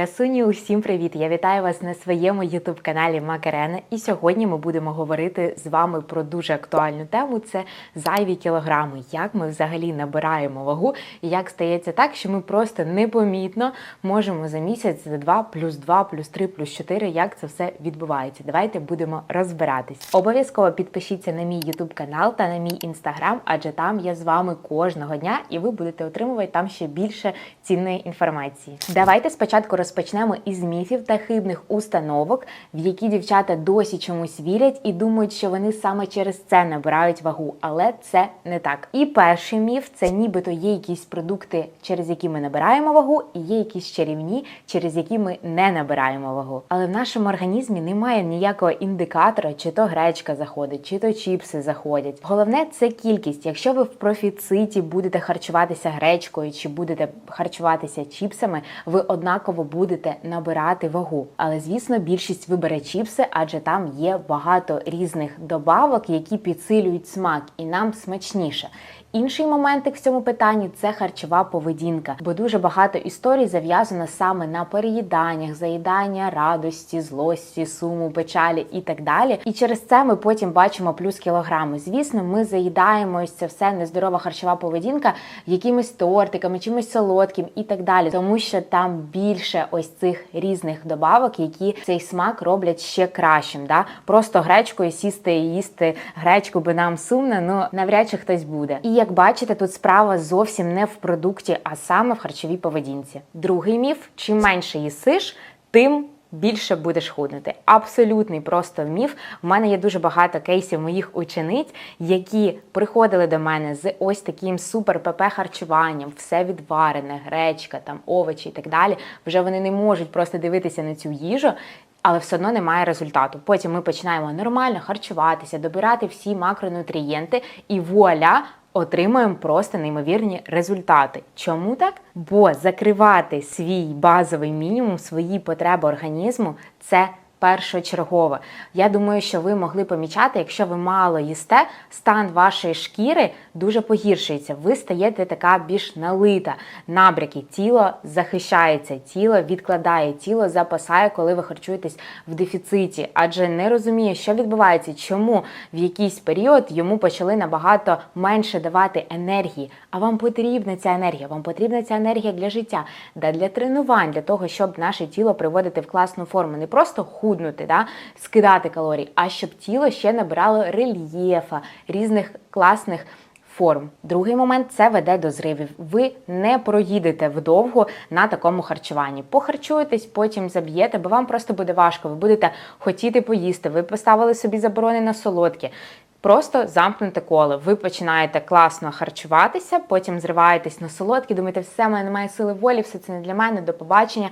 красуні, усім привіт! Я вітаю вас на своєму ютуб каналі Макарена. І сьогодні ми будемо говорити з вами про дуже актуальну тему: це зайві кілограми. Як ми взагалі набираємо вагу, і як стається так, що ми просто непомітно можемо за місяць за 2, плюс 2, плюс 3, плюс 4, як це все відбувається. Давайте будемо розбиратись. Обов'язково підпишіться на мій ютуб канал та на мій інстаграм, адже там я з вами кожного дня, і ви будете отримувати там ще більше цінної інформації. Давайте спочатку розпочнемо із міфів та хибних установок, в які дівчата досі чомусь вірять і думають, що вони саме через це набирають вагу, але це не так. І перший міф це нібито є якісь продукти, через які ми набираємо вагу, і є якісь чарівні, через які ми не набираємо вагу. Але в нашому організмі немає ніякого індикатора, чи то гречка заходить, чи то чіпси заходять. Головне це кількість. Якщо ви в профіциті будете харчуватися гречкою, чи будете харчуватися чіпсами, ви однаково будете набирати вагу. Але звісно, більшість вибере чіпси, адже там є багато різних добавок, які підсилюють смак, і нам смачніше. Інший моментик в цьому питанні це харчова поведінка, бо дуже багато історій зав'язано саме на переїданнях, заїдання радості, злості, суму, печалі і так далі. І через це ми потім бачимо плюс кілограми. Звісно, ми заїдаємо це все нездорова харчова поведінка якимись тортиками, чимось солодким і так далі, тому що там більше ось цих різних добавок, які цей смак роблять ще кращим. Да? Просто гречкою сісти і їсти гречку, би нам сумно, ну навряд чи хтось буде. І як бачите, тут справа зовсім не в продукті, а саме в харчовій поведінці. Другий міф: чим менше їсиш, тим. Більше будеш худнути. Абсолютний просто міф. У мене є дуже багато кейсів моїх учениць, які приходили до мене з ось таким супер ПП харчуванням, все відварене, гречка, там овочі і так далі. Вже вони не можуть просто дивитися на цю їжу. Але все одно немає результату. Потім ми починаємо нормально харчуватися, добирати всі макронутрієнти, і вуаля, отримуємо просто неймовірні результати. Чому так? Бо закривати свій базовий мінімум, свої потреби організму це першочергове. Я думаю, що ви могли помічати, якщо ви мало їсте, стан вашої шкіри дуже погіршується. Ви стаєте така більш налита, набряки, тіло захищається, тіло відкладає, тіло запасає, коли ви харчуєтесь в дефіциті, адже не розуміє, що відбувається, чому в якийсь період йому почали набагато менше давати енергії. А вам потрібна ця енергія, вам потрібна ця енергія для життя, да для тренувань, для того, щоб наше тіло приводити в класну форму, не просто худнути, да, скидати калорії, а щоб тіло ще набирало рельєфа, різних класних. Форм. Другий момент це веде до зривів. Ви не проїдете вдовго на такому харчуванні. Похарчуєтесь, потім заб'єте, бо вам просто буде важко. Ви будете хотіти поїсти. Ви поставили собі заборони на солодкі. Просто замкнуте коло. Ви починаєте класно харчуватися, потім зриваєтесь на солодкі, думаєте, все, в мене немає сили волі, все це не для мене, до побачення.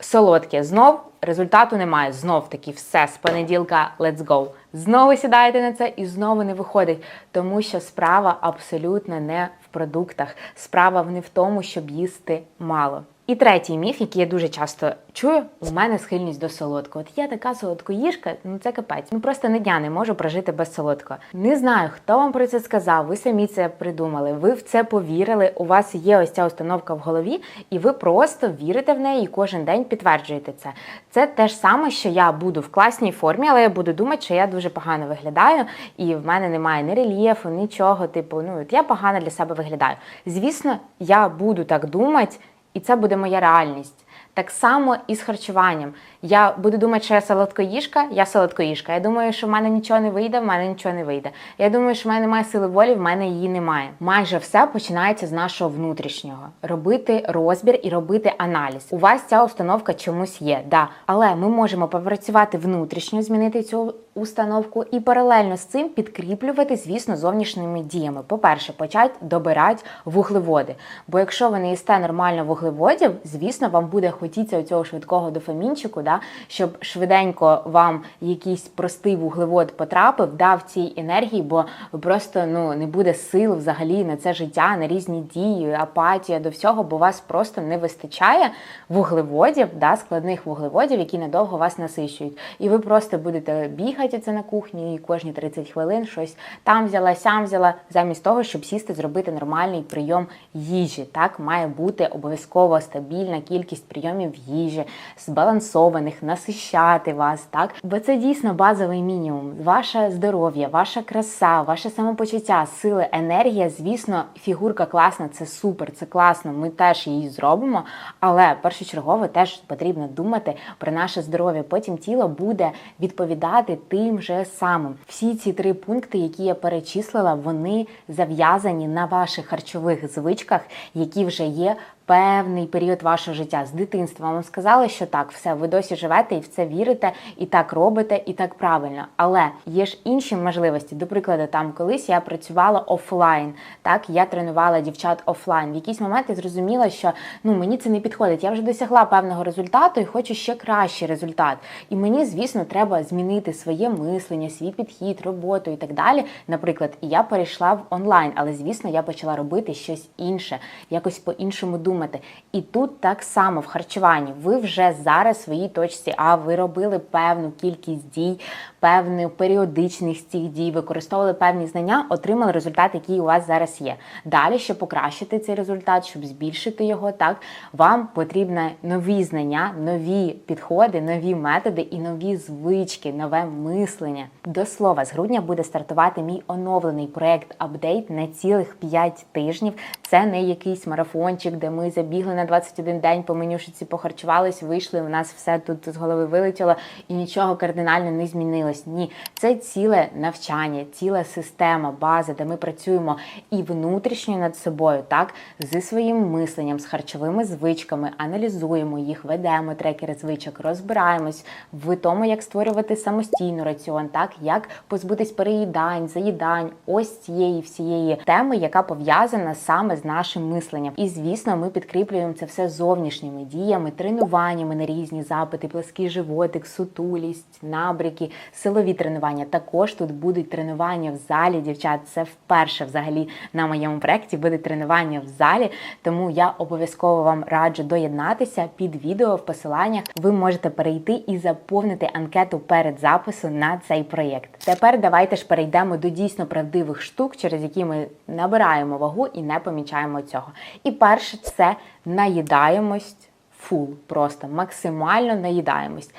Солодке знов результату немає. Знов таки все з понеділка let's go. Знову сідаєте на це і знову не виходить, тому що справа абсолютно не в продуктах. Справа не в тому, щоб їсти мало. І третій міф, який я дуже часто чую, у мене схильність до солодкого. От я така солодкоїжка, ну це капець. Ну просто не дня не можу прожити без солодкого. Не знаю, хто вам про це сказав. Ви самі це придумали. Ви в це повірили. У вас є ось ця установка в голові, і ви просто вірите в неї і кожен день підтверджуєте це. Це те ж саме, що я буду в класній формі, але я буду думати, що я дуже погано виглядаю, і в мене немає ні рельєфу, нічого. Типу, ну от я погано для себе виглядаю. Звісно, я буду так думати. І це буде моя реальність. Так само і з харчуванням. Я буду думати, що я солодкоїжка, я солодкоїжка. Я думаю, що в мене нічого не вийде, в мене нічого не вийде. Я думаю, що в мене немає сили волі, в мене її немає. Майже все починається з нашого внутрішнього. Робити розбір і робити аналіз. У вас ця установка чомусь є, да. Але ми можемо попрацювати внутрішньо, змінити цю установку і паралельно з цим підкріплювати, звісно, зовнішніми діями. По-перше, почати добирати вуглеводи. Бо якщо ви не їсте нормально вуглеводів, звісно, вам буде хотіться цього швидкого дофамінчику, да, щоб швиденько вам якийсь простий вуглевод потрапив, дав цій енергії, бо просто ну не буде сил взагалі на це життя, на різні дії, апатія до всього, бо вас просто не вистачає вуглеводів, да, складних вуглеводів, які надовго вас насичують. І ви просто будете бігати це на кухні, і кожні 30 хвилин щось там взяла, сям взяла, замість того, щоб сісти, зробити нормальний прийом їжі. Так має бути обов'язково стабільна кількість прийомів їжі, збалансованих, насищати вас, так бо це дійсно базовий мінімум. Ваше здоров'я, ваша краса, ваше самопочуття, сили, енергія. Звісно, фігурка класна, це супер, це класно. Ми теж її зробимо, але першочергово теж потрібно думати про наше здоров'я. Потім тіло буде відповідати тим же самим. Всі ці три пункти, які я перечислила, вони зав'язані на ваших харчових звичках, які вже є. Певний період вашого життя дитинства вам сказали, що так, все, ви досі живете і в це вірите, і так робите, і так правильно. Але є ж інші можливості. До прикладу, там колись я працювала офлайн, так я тренувала дівчат офлайн. В якийсь момент я зрозуміла, що ну мені це не підходить. Я вже досягла певного результату і хочу ще кращий результат. І мені, звісно, треба змінити своє мислення, свій підхід, роботу і так далі. Наприклад, і я перейшла в онлайн, але звісно, я почала робити щось інше, якось по-іншому думати. І тут так само харчуванні. Ви вже зараз в своїй точці, а ви робили певну кількість дій, певну періодичність цих дій, використовували певні знання, отримали результат, який у вас зараз є. Далі, щоб покращити цей результат, щоб збільшити його, так вам потрібні нові знання, нові підходи, нові методи і нові звички, нове мислення. До слова, з грудня буде стартувати мій оновлений проект апдейт на цілих 5 тижнів. Це не якийсь марафончик, де ми забігли на 21 день по менюшиці, похарчувались, вийшли. У нас все тут з голови вилетіло і нічого кардинально не змінилось. Ні, це ціле навчання, ціла система, база, де ми працюємо і внутрішньо над собою, так зі своїм мисленням, з харчовими звичками, аналізуємо їх, ведемо трекери звичок, розбираємось в тому, як створювати самостійно раціон, так як позбутись переїдань, заїдань, ось цієї всієї теми, яка пов'язана саме з нашим мисленням. І звісно, ми підкріплюємо це все зовнішніми діями, тренуваннями на різні запити, плаский животик, сутулість, набряки, силові тренування. Також тут будуть тренування в залі. Дівчат, це вперше взагалі на моєму проєкті буде тренування в залі. Тому я обов'язково вам раджу доєднатися під відео в посиланнях. Ви можете перейти і заповнити анкету перед записом на цей проєкт. Тепер давайте ж перейдемо до дійсно правдивих штук, через які ми набираємо вагу і не помічаємо цього. І перше це наїдаємось фул, просто максимально наїдаємось.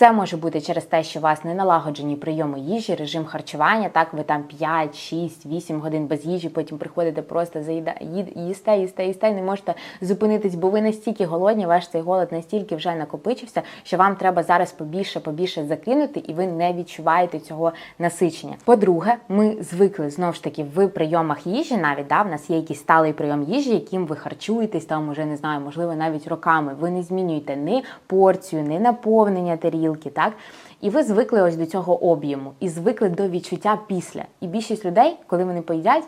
Це може бути через те, що у вас не налагоджені прийоми їжі, режим харчування. Так, ви там 5, 6, 8 годин без їжі, потім приходите просто заїда, їд, їсте, їсте, їсте, не можете зупинитись, бо ви настільки голодні, ваш цей голод настільки вже накопичився, що вам треба зараз побільше, побільше закинути, і ви не відчуваєте цього насичення. По-друге, ми звикли знову ж таки в прийомах їжі, навіть да, в нас є якийсь сталий прийом їжі, яким ви харчуєтесь, там уже не знаю, можливо, навіть роками. Ви не змінюєте ні порцію, ні наповнення тарілки тарілки, так? І ви звикли ось до цього об'єму, і звикли до відчуття після. І більшість людей, коли вони поїдять,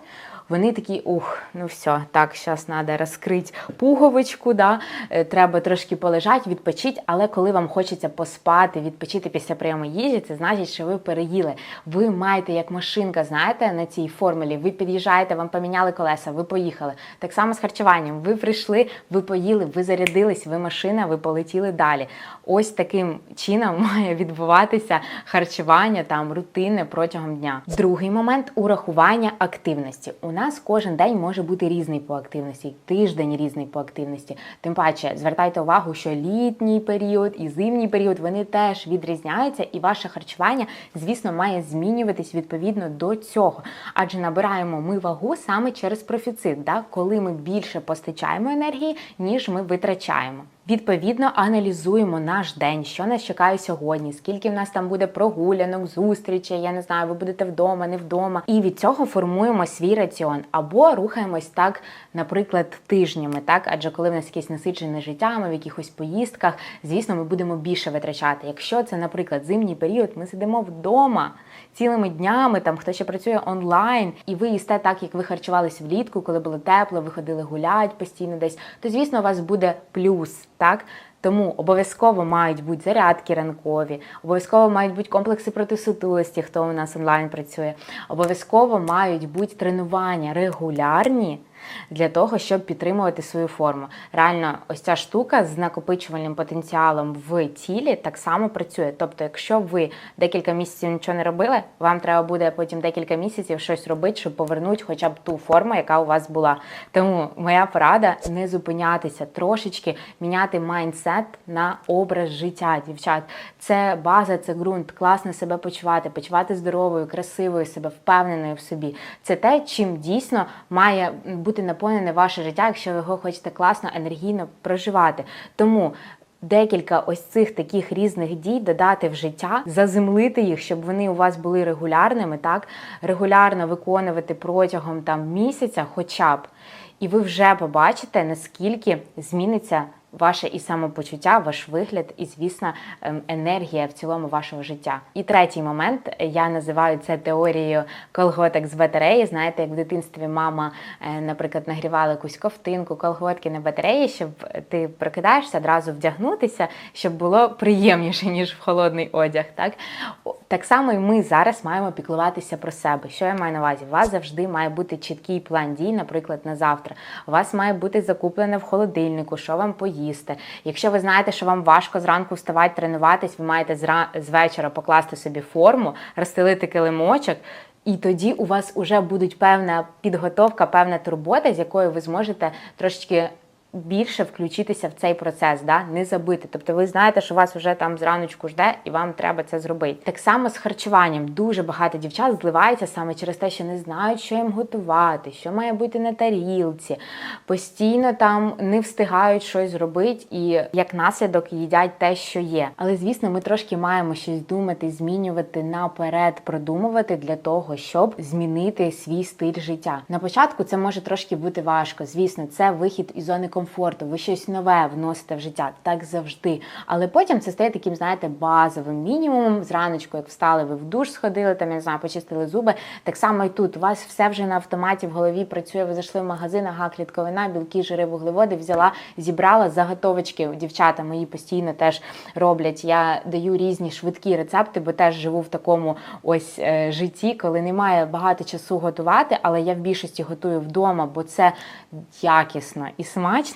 вони такі, ух, ну все, так, зараз треба розкрити пуговичку, да? е, треба трошки полежати, відпочити, але коли вам хочеться поспати, відпочити після прийому їжі, це значить, що ви переїли. Ви маєте як машинка, знаєте, на цій формулі, ви під'їжджаєте, вам поміняли колеса, ви поїхали. Так само з харчуванням. Ви прийшли, ви поїли, ви зарядились, ви машина, ви полетіли далі. Ось таким чином має відбуватися харчування, там рутини протягом дня. Другий момент урахування активності. У нас кожен день може бути різний по активності, тиждень різний по активності. Тим паче, звертайте увагу, що літній період і зимній період вони теж відрізняються, і ваше харчування, звісно, має змінюватись відповідно до цього. Адже набираємо ми вагу саме через профіцит, да? коли ми більше постачаємо енергії, ніж ми витрачаємо. Відповідно, аналізуємо наш день, що нас чекає сьогодні, скільки в нас там буде прогулянок, зустрічей, я не знаю, ви будете вдома, не вдома. І від цього формуємо свій раціон. Або рухаємось так, наприклад, тижнями, так? Адже коли в нас якесь насичене життя, ми в якихось поїздках, звісно, ми будемо більше витрачати. Якщо це, наприклад, зимній період, ми сидимо вдома цілими днями, там хто ще працює онлайн, і ви їсте так, як ви харчувались влітку, коли було тепло, ви ходили гулять постійно десь, то звісно у вас буде плюс, так. Тому обов'язково мають бути зарядки ранкові, обов'язково мають бути комплекси проти сутулості, хто у нас онлайн працює. Обов'язково мають бути тренування регулярні для того, щоб підтримувати свою форму. Реально, ось ця штука з накопичувальним потенціалом в тілі так само працює. Тобто, якщо ви декілька місяців нічого не робили, вам треба буде потім декілька місяців щось робити, щоб повернути хоча б ту форму, яка у вас була. Тому моя порада не зупинятися, трошечки міняти майндсет на образ життя, дівчат. Це база, це ґрунт, класно себе почувати, почувати здоровою, красивою, себе впевненою в собі. Це те, чим дійсно має бути наповнене ваше життя, якщо ви його хочете класно, енергійно проживати. Тому. Декілька ось цих таких різних дій додати в життя, заземлити їх, щоб вони у вас були регулярними, так регулярно виконувати протягом там місяця, хоча б, і ви вже побачите, наскільки зміниться ваше і самопочуття, ваш вигляд, і, звісно, ем, енергія в цілому вашого життя. І третій момент я називаю це теорією колготок з батареї. Знаєте, як в дитинстві мама, е, наприклад, нагрівала якусь ковтинку, колготки на батареї, щоб ти прокидаєшся одразу вдягнутися, щоб було приємніше ніж в холодний одяг. Так так само і ми зараз маємо піклуватися про себе. Що я маю на увазі? У вас завжди має бути чіткий план дій, наприклад, на завтра. У вас має бути закуплене в холодильнику, що вам поїсти. Якщо ви знаєте, що вам важко зранку вставати, тренуватись, ви маєте з вечора покласти собі форму, розстелити килимочок. І тоді у вас вже буде певна підготовка, певна турбота, з якою ви зможете трошечки більше включитися в цей процес, да? не забити. Тобто ви знаєте, що вас вже там зраночку жде, і вам треба це зробити. Так само з харчуванням. Дуже багато дівчат зливається саме через те, що не знають, що їм готувати, що має бути на тарілці, постійно там не встигають щось зробити і як наслідок їдять те, що є. Але звісно, ми трошки маємо щось думати, змінювати наперед, продумувати для того, щоб змінити свій стиль життя. На початку це може трошки бути важко. Звісно, це вихід із зони комфорту. Ви щось нове вносите в життя, так завжди. Але потім це стає таким, знаєте, базовим мінімумом. Зраночку, як встали, ви в душ сходили, там я не знаю, почистили зуби. Так само і тут. У вас все вже на автоматі в голові працює. Ви зайшли в магазин, ага, клітковина, білки, жири, вуглеводи, взяла, зібрала заготовочки. Дівчата мої постійно теж роблять. Я даю різні швидкі рецепти, бо теж живу в такому ось е, житті, коли немає багато часу готувати, але я в більшості готую вдома, бо це якісно і смачно.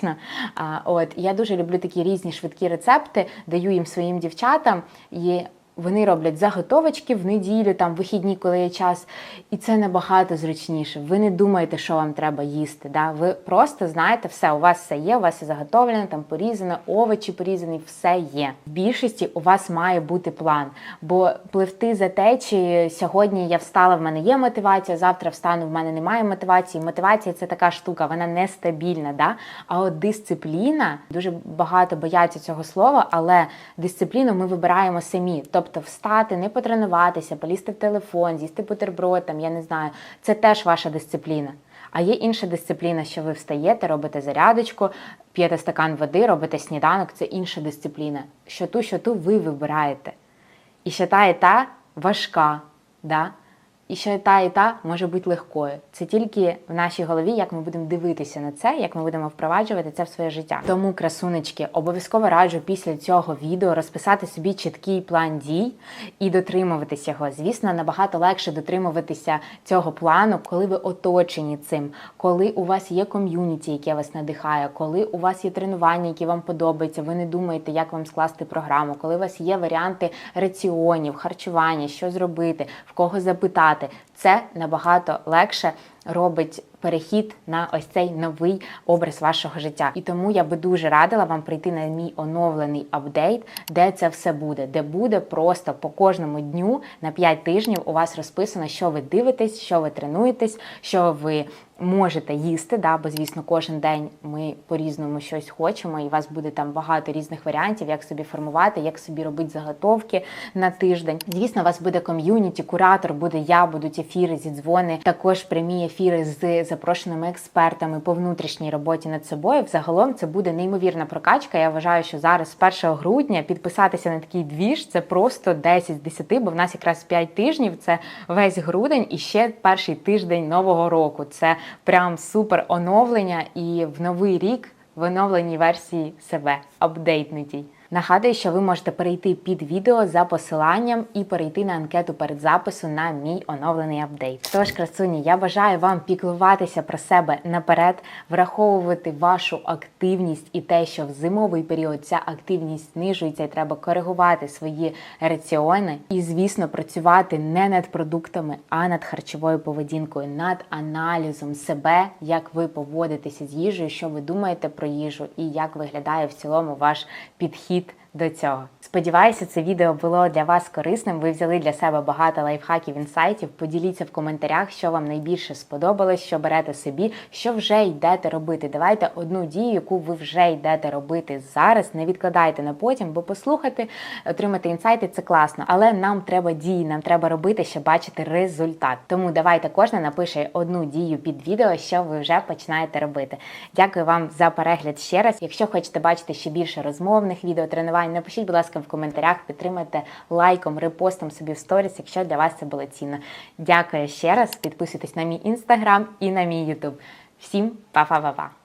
А, От я дуже люблю такі різні швидкі рецепти, даю їм своїм дівчатам. І вони роблять заготовочки в неділю, там вихідні, коли є час, і це набагато зручніше. Ви не думаєте, що вам треба їсти. Да? Ви просто знаєте, все, у вас все є, у вас все заготовлене, там порізане, овочі порізані, все є. В більшості у вас має бути план. Бо пливти за те, чи сьогодні я встала, в мене є мотивація, завтра встану, в мене немає мотивації. Мотивація це така штука, вона нестабільна. Да? А от дисципліна, дуже багато бояться цього слова, але дисципліну ми вибираємо самі. Тобто встати, не потренуватися, полізти в телефон, з'їсти бутерброд, там, я не знаю, це теж ваша дисципліна. А є інша дисципліна, що ви встаєте, робите зарядочку, п'єте стакан води, робите сніданок, це інша дисципліна. Що ту, що ту ви вибираєте. І ще та і та важка. Да? І ще та і та може бути легкою. Це тільки в нашій голові, як ми будемо дивитися на це, як ми будемо впроваджувати це в своє життя. Тому, красунечки, обов'язково раджу після цього відео розписати собі чіткий план дій і дотримуватися його. Звісно, набагато легше дотримуватися цього плану, коли ви оточені цим, коли у вас є ком'юніті, яке вас надихає, коли у вас є тренування, які вам подобаються. Ви не думаєте, як вам скласти програму, коли у вас є варіанти раціонів, харчування, що зробити, в кого запитати. state Це набагато легше робить перехід на ось цей новий образ вашого життя. І тому я би дуже радила вам прийти на мій оновлений апдейт, де це все буде, де буде просто по кожному дню на 5 тижнів у вас розписано, що ви дивитесь, що ви тренуєтесь, що ви. Можете їсти, да, бо звісно, кожен день ми по-різному щось хочемо, і у вас буде там багато різних варіантів, як собі формувати, як собі робити заготовки на тиждень. Звісно, у вас буде ком'юніті, куратор, буде я, будуть ефіри, зідзвони, також прямі ефіри з запрошеними експертами по внутрішній роботі над собою. Взагалом це буде неймовірна прокачка. Я вважаю, що зараз, з 1 грудня, підписатися на такий двіж це просто 10 з 10, бо в нас якраз 5 тижнів. Це весь грудень і ще перший тиждень нового року. Це прям супер оновлення і в новий рік в оновленій версії себе апдейтнутій. Нагадую, що ви можете перейти під відео за посиланням і перейти на анкету перед запису на мій оновлений апдейт. Тож, красуні, я бажаю вам піклуватися про себе наперед, враховувати вашу активність і те, що в зимовий період ця активність знижується, і треба коригувати свої раціони. І, звісно, працювати не над продуктами, а над харчовою поведінкою, над аналізом себе, як ви поводитеся з їжею, що ви думаєте про їжу і як виглядає в цілому ваш підхід до цього. Сподіваюся, це відео було для вас корисним. Ви взяли для себе багато лайфхаків, інсайтів. Поділіться в коментарях, що вам найбільше сподобалось, що берете собі, що вже йдете робити. Давайте одну дію, яку ви вже йдете робити зараз. Не відкладайте на потім, бо послухати, отримати інсайти це класно. Але нам треба дії, нам треба робити, щоб бачити результат. Тому давайте кожна напише одну дію під відео, що ви вже починаєте робити. Дякую вам за перегляд ще раз. Якщо хочете бачити ще більше розмовних відео, тренувань, напишіть, будь ласка, в коментарях, підтримайте лайком, репостом собі в сторіс, якщо для вас це було цінно. Дякую ще раз. Підписуйтесь на мій інстаграм і на мій ютуб. Всім па-па-па-па!